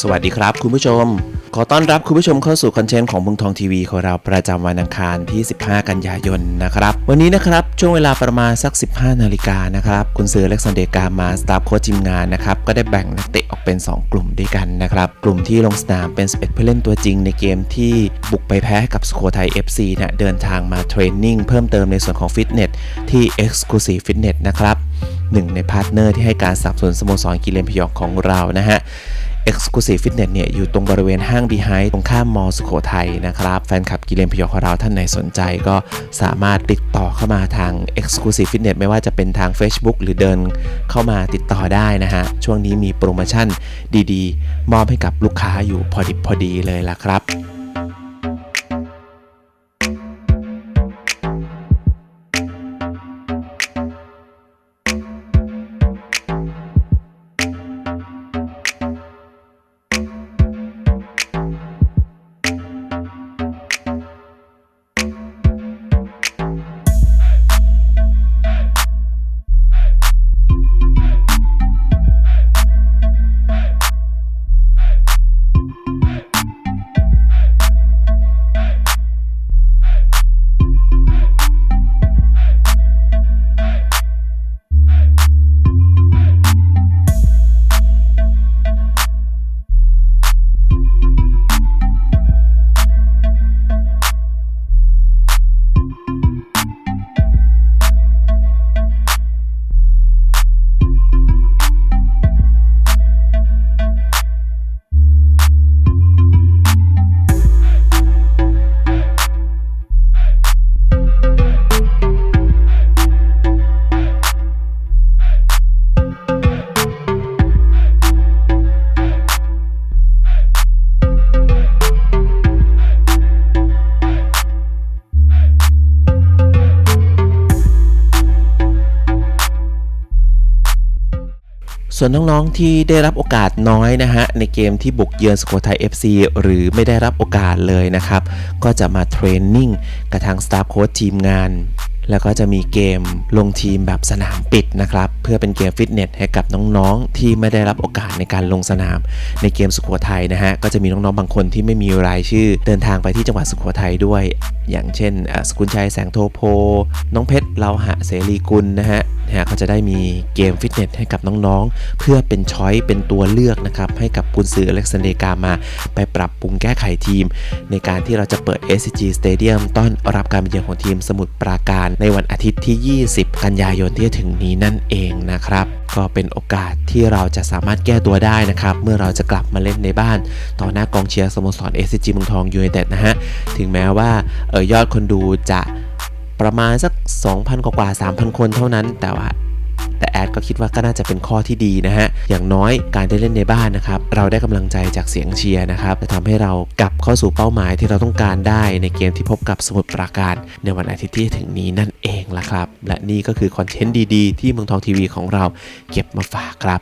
สวัสดีครับคุณผู้ชม ขอต้อนรับคุณผู้ชมเข้าสู่คอนเทนต์ของเมืองทองทีวีของเราประจำวันอังคารที่ 15 กันยายนนะครับ วันนี้นะครับ ช่วงเวลาประมาณสัก 15 นาฬิกานะครับ คุณเซื้อเล็กซันเดกามาสตาฟโค้ชทีมงานนะครับ ก็ได้แบ่งนักเตะออกเป็น 2 กลุ่มด้วยกันนะครับ กลุ่มที่ลงสนามเป็น 11 ผู้เล่นตัวจริงในเกมที่บุกไปแพ้กับสุโขทัย FC นะเดินทางมาเทรนนิ่งเพิ่มเติมในส่วนของฟิตเนสที่ Exclusive Fitness นะครับหนึ่งในพาร์ทเนอร์ที่ให้การสนับสนุนสโมสรกิเลนพยองของเรานะฮะ Exclusive Fitness เนี่ยอยู่ตรงบริเวณห้าง Behind ตรงข้ามมอสุโขทัยนะครับแฟนคลับกิเลนพยองของเราท่านไหนสนใจก็สามารถติดต่อเข้ามาทาง Exclusive Fitness ไม่ว่าจะเป็นทาง Facebook หรือเดินเข้ามาติดต่อได้นะฮะ ช่วงนี้มีโปรโมชั่นดีๆ มอบให้กับลูกค้าอยู่พอดิบพอดีเลยล่ะครับ ส่วนน้องๆที่ได้รับโอกาสน้อยนะฮะในเกมที่บุกเยือนสุโขทัย FC หรือไม่ได้รับโอกาสเลยนะครับ ก็จะมาเทรนนิ่งกับทางสตาฟโค้ชทีมงาน แล้วก็จะมีเกมลงทีมแบบสนามปิดนะครับ เพื่อเป็นเกมฟิตเนสให้กับน้องๆ ที่ไม่ได้รับโอกาสในการลงสนาม ในเกมสุโขทัยนะฮะก็จะมีน้องๆบางคนที่ไม่มีรายชื่อ เดินทางไปที่จังหวัดสุโขทัยด้วย อย่างเช่นสกุลชัยแสงโทโพ น้องเพชรเลาหะเสรีกุลนะฮะ นะฮะก็จะได้มีเกมฟิตเนสให้กับน้องๆ เพื่อเป็นช้อยเป็นตัวเลือกนะครับให้กับกุนซืออเล็กซานเดกามา ไปปรับปรุงแก้ไขทีม ในการที่เราจะเปิด SCG Stadium ต้อนรับการมาเยือนของทีมสมุทรปราการในวันอาทิตย์ที่ 20 กันยายนที่จะถึงนี้นั่นเองนะครับ ก็เป็นโอกาสที่เราจะสามารถแก้ตัวได้นะครับ เมื่อเราจะกลับมาเล่นในบ้าน ต่อหน้ากองเชียร์สโมสร SCG เมืองทองยูไนเต็ดนะฮะถึงแม้ว่าเออยอดคนดูจะ ประมาณสัก 2,000 กว่าๆ3,000 คนเท่านั้น แต่ว่าแต่แอดก็คิดว่าก็น่าจะเป็นข้อที่ดีนะฮะ อย่างน้อยการได้เล่นในบ้านนะครับ เราได้กำลังใจจากเสียงเชียร์นะครับ จะทำให้เรากลับเข้าสู่เป้าหมายที่เราต้องการได้ในเกมที่พบกับสมุทรปราการ ในวันอาทิตย์ที่ถึงนี้นั่นเองละครับ และนี่ก็คือคอนเทนต์ดีๆ ที่เมืองทองทีวีของเราเก็บมาฝากครับ